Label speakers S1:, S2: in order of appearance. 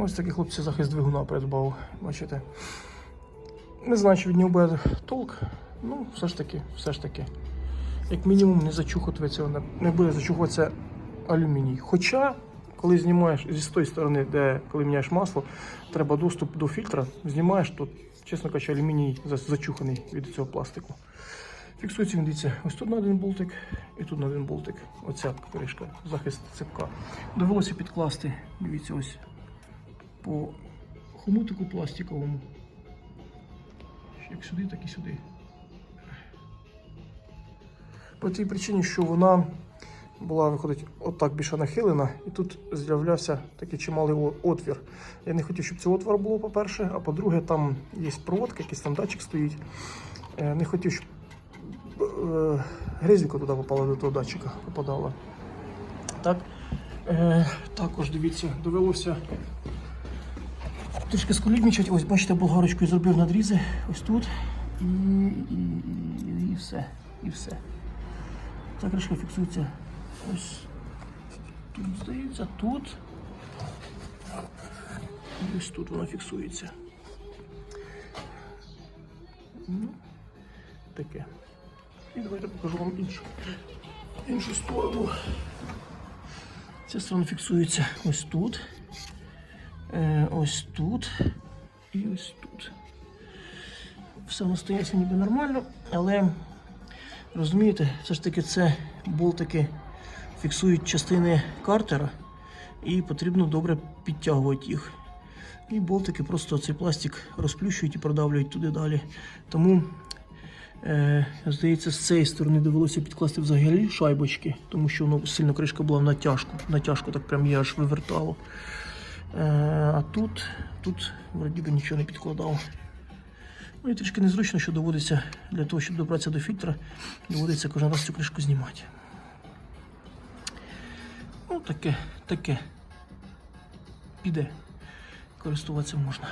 S1: Ось такий хлопці захист двигуна придбав, бачите. Не знаю, чи від нього буде толк. Ну, все ж таки, все ж таки. Як мінімум не зачухуватися, не, буде зачухуватися алюміній. Хоча, коли знімаєш зі тої сторони, де коли міняєш масло, треба доступ до фільтра, знімаєш, то, чесно кажучи, алюміній зачуханий від цього пластику. Фіксується він, дивіться, ось тут на один болтик і тут на один болтик. Оця кришка, захист цепка. Довелося підкласти, дивіться, ось по хомутику пластиковому. Як сюди, так і сюди. По тій причині, що вона була, виходить, отак більше нахилена, і тут з'являвся такий чималий отвір. Я не хотів, щоб цього отвора було, по-перше, а по-друге, там є проводка, якийсь там датчик стоїть. Е, Не хотів, щоб е, гризівка туди попала до того датчика, попадала. Так. Е, також дивіться, довелося трішки сколідничати. Ось, бачите, болгарочкою зробив надрізи. Ось тут. І, і, і, і все. І все. Ця кришка фіксується ось тут, здається, тут. І ось тут вона фіксується. Ну, таке. І давайте покажу вам іншу, іншу сторону. Ця сторона фіксується ось тут, ось тут і ось тут. Все воно ніби нормально, але розумієте, все ж таки це болтики фіксують частини картера і потрібно добре підтягувати їх. І болтики просто цей пластик розплющують і продавлюють туди далі. Тому Е, здається, з цієї сторони довелося підкласти взагалі шайбочки, тому що воно сильно кришка була в натяжку. Так прям я аж вивертало. Е, а тут, тут вроді би нічого не підкладав. Ну і трішки незручно, що доводиться для того, щоб добратися до фільтра, доводиться кожен раз цю кришку знімати. Ну, таке, таке. Піде. Користуватися можна.